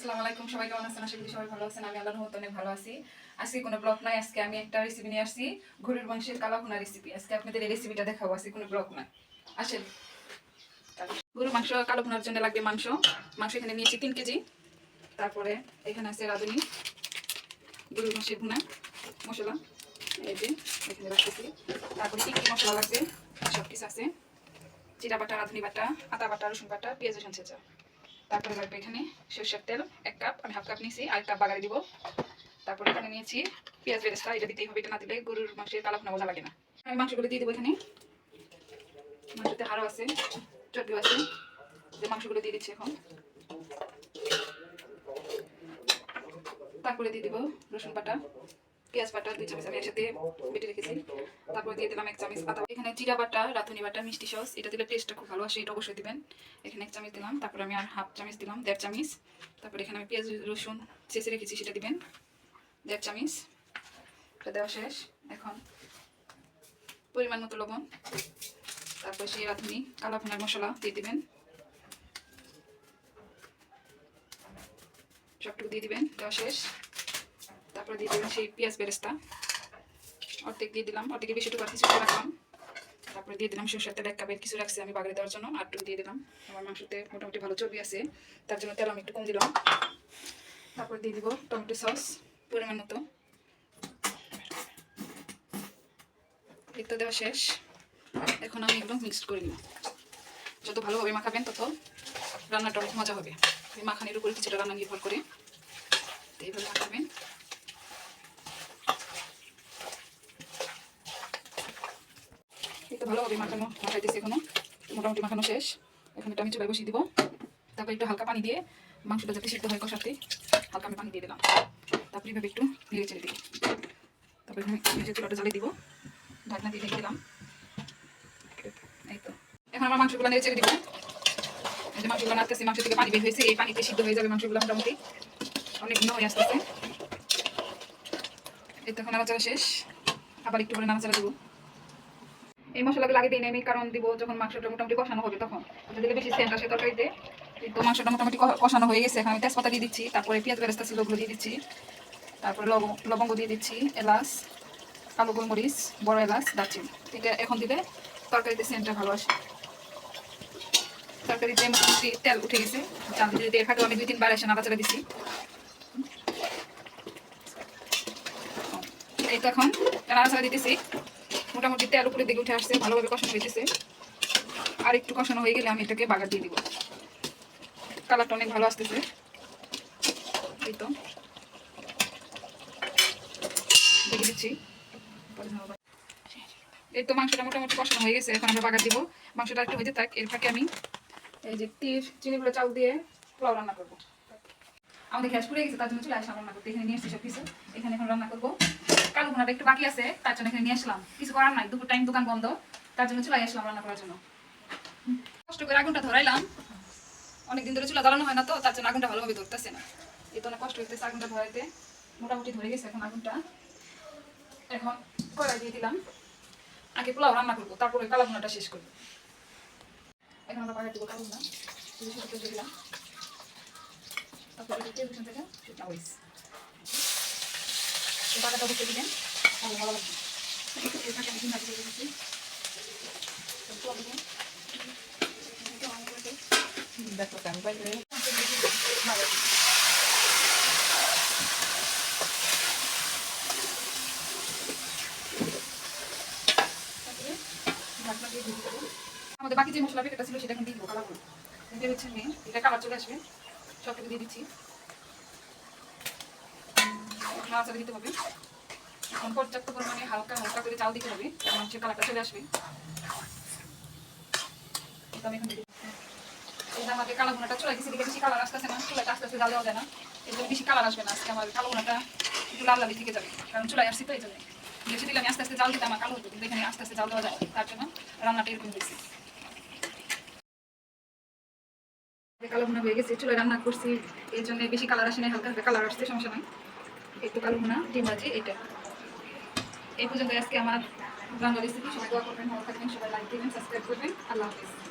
আসসালামু আলাইকুম, সবাই কেমন আছেন? আশা করি সবাই ভালো আছেন। আমি আল্লাহর রহমতে অনেক ভালো আছি। আজকে কোনো ব্লগ নাই, আজকে আমি একটা রেসিপি নিয়ে আসছি। গরুর মাংসের কালাভুনা রেসিপি আজকে আপনাদের এই রেসিপিটা দেখাবো, আজকে কোনো ব্লগ নাই। আসেন। গরুর মাংস, কালো ভুনার জন্য লাগবে মাংস। মাংস এখানে নিয়েছি তিন কেজি। তারপরে এখানে আছে রাঁধুনি, গরুর মাংসের ভুনা, মশলা। এই যে, এখানে রাখতেছি। তারপরে কি কি মশলা লাগবে? সব কিছু আছে। জিরা বাটা, রাঁধুনি বাটা, আদা বাটা, রসুন বাটা, পেঁয়াজ, রসুন ছেঁচা। তারপরে লাগবে এখানে সরষের তেল, এক কাপ, আমি হাফ কাপ নিয়েছি, আর কাপ বাগারে দিব। তারপরে এখানে নিয়েছি পেঁয়াজ বেরেস্তা, এটা দিতেই হবে, এটা না দিলে গরুর মাংসের কালাভুনা মজা লাগে না। আমি মাংসগুলো দিয়ে দেবো এখানে। মাংসতে হাড়ও আছে, চর্বিও আছে, যে মাংসগুলো দিয়ে দিচ্ছি এখন। তারপরে দিয়ে দিব রসুন বাটা। পেঁয়াজ বাটা, দুই চামচ আমি একসাথে বেটে রেখেছি। তারপর দিয়ে দিলাম এক চামচ আদা। এখানে জিরা বাটা, রাঁধুনি বাটা, মিষ্টি সস, এটা দিলে টেস্টটা খুব ভালো আসে, এটা অবশ্যই দিবেন। এখানে এক চামচ দিলাম, তারপর আমি আর হাফ চামচ দিলাম, দেড় চামচ। তারপর এখানে আমি পেঁয়াজ, রসুন চেঁচে রেখেছি, সেটা দিবেন। দেড় চামচ। এটা দেওয়া শেষ। এখন পরিমাণ মতো লবণ। তারপর সেই রাঁধুনি, কালা ভুনার মশলা দিয়ে দিবেন। সবটুকু দিয়ে দিবেন, দেওয়া শেষ। তারপরে দিয়ে দিবেন সেই পেঁয়াজ বেরেস্তা। অর্ধেক দিয়ে দিলাম, অর্ধেকে বেশিটুকু আর কিছু রাখলাম। তারপরে দিয়ে দিলাম সরষের তেল, এক কাপের কিছু রাখছি আমি বাগড়ে দেওয়ার জন্য আরটুকু দিয়ে দিলাম। আমার মাংসতে মোটামুটি ভালো চর্বি আছে, তার জন্য তেল আমি একটু কম দিলাম। তারপরে দিয়ে দিব টমেটো সস, পরিমাণ মতো। তো দেওয়া শেষ। এখন আমি এগুলো মিক্সড করে নিব। যত ভালোভাবে মাখাবেন তত রান্নাটা অনেক মজা হবে। এই মাখানির উপরে কিছুটা রান্না নির্ভর করে। এইভাবে মাখাবেন। এই তো ভালোভাবে মাখানো, মাখাইতেছি এখনও। মোটামুটি মাখানো শেষ। এখন এটা আমি চুলায় বসিয়ে দিব। তারপর একটু হালকা পানি দিয়ে মাংসটা যাতে সিদ্ধ হয় কষাতে, হালকা আমি পানি দিয়ে দিলাম। তারপর এইভাবে একটু নেড়ে চেড়ে দিই। তারপর এখানে নিজের চুলাটা জ্বালিয়ে দিব, ঢাকনা দিয়ে দিলাম। এই তো। এখন আমার মাংসগুলো নেড়ে চেড়ে দিব। এই যে মাংসগুলো নাড়তেছি মাংস থেকে পানি বের হয়েছে, এই পানিতে সিদ্ধ হয়ে যাবে মাংসগুলো মোটামুটি। অনেক ঘন হয়ে আসতেছে। এই তো এখন নাড়াচাড়া শেষ। আবার একটু করে নাড়াচাড়া দেবো। এই মশলাগুলো আগে দিই আমি কারণ দিব যখন মাংসটা মোটামুটি কষানো হবে তখন। এটা দিলে বেশি সেন্ট আসে তরকারিতে। তো মাংসটা মোটামুটি কষানো হয়ে গেছে, এখন আমি তেজপাতা দিয়ে দিচ্ছি, তারপরে পেঁয়াজ বেরেস্তা ছিল ওগুলো দিয়ে দিচ্ছি, তারপরে লবঙ্গ দিয়ে দিচ্ছি, এলাচ, কালো গোলমরিচ, বড় এলাচ, দারচিনি। এটা এখন দিলে তরকারিতে সেন্টটা ভালো আসে। তরকারিতে মোটামুটি তেল উঠে গেছে, চাল দিতে এর ফাঁকেও আমি দুই তিনবার এসে নাড়াচাড়া দিচ্ছি এই তো এখন নাড়াচাড়া দিতেছি। মোটামুটি তেল উপরের দিকে উঠে আসছে, ভালোভাবে কষানো হয়েছে আর একটু কষানো হয়ে গেলে আমি এটাকে বাগার দিয়ে দিব। কালারটা অনেক ভালো আসতেছে। এই তো। দেখে দিচ্ছি এই তো মাংসটা মোটামুটি কষানো হয়ে গেছে, এখন আমরা বাগার দিব। মাংসটা একটু হইতে থাক, এর ফাঁকে আমি এই যে তীর চিনিগুলো চাল দিয়ে পোলাও রান্না করব। আমাদের গ্যাস পুড়ে গেছে, তার জন্য চলে আসলাম রান্না করতে। এখানে নিয়ে এসেছি সব কিছু এখানে এখন রান্না করব। কালো ভুনাটা একটু বাকি আছে, তার জন্য এখানে নিয়ে আসলাম। কিছু করার নাই, দুপুর টাইম দোকান বন্ধ, তার জন্য চলে আসলাম রান্না করার জন্য। কষ্ট করে আগুনটা ধরাইলাম। অনেকদিন ধরে চুলা জ্বালানো হয় না তো, তার জন্য আগুনটা ভালোভাবে ধরতেছে না। এই তো অনেক কষ্ট হইতেছে আগুনটা ধরাইতে। মোটামুটি ধরে গেছে এখন আগুনটা। এখন কড়াই দিয়ে দিলাম। আগে পোলাও রান্না করব, তারপরে কালা ভুনাটা শেষ করব। এখন আমরা বাগার দিব কালো ভুনা দিলাম। তারপরে তেল থেকে শুকনা দেখো বাইরে ভালো। আমাদের বাকি যে মশলা প্যাকেটটা ছিল সেটা এখন দিয়ে দিব। কালার করব এটা হচ্ছে মেয়ে এটা কালার চলে আসবে। সবটুকু দিয়ে দিচ্ছি। দিতে হবে। এখন পর্যাপ্ত পরিমাণে হালকা হালকা করে চাল দিতে হবে কারণ হচ্ছে কালারটা চলে আসবে। কালো ভুনাটা চলে গেছে দিকে বেশি কালার আসতেছে না চুলাটা আস্তে আস্তে দিতে, আমার কালো হতো কিন্তু এখানে আস্তে আস্তে তার জন্য রান্নাটা এরকম ভুনা হয়ে গেছে, চুলায় রান্না করছি, এই জন্য বেশি কালার আসে না হালকা হালকা কালার আসছে, সমস্যা নাই। একটু কালো ভুনা ডিম ভাজি এটা। এই পর্যন্ত আজকে আমার রান্না রেসিপি সবাই দোয়া করবেন, ভালো থাকবেন, সবাই লাইক দিবেন সাবস্ক্রাইব করবেন। আল্লাহ হাফিজ।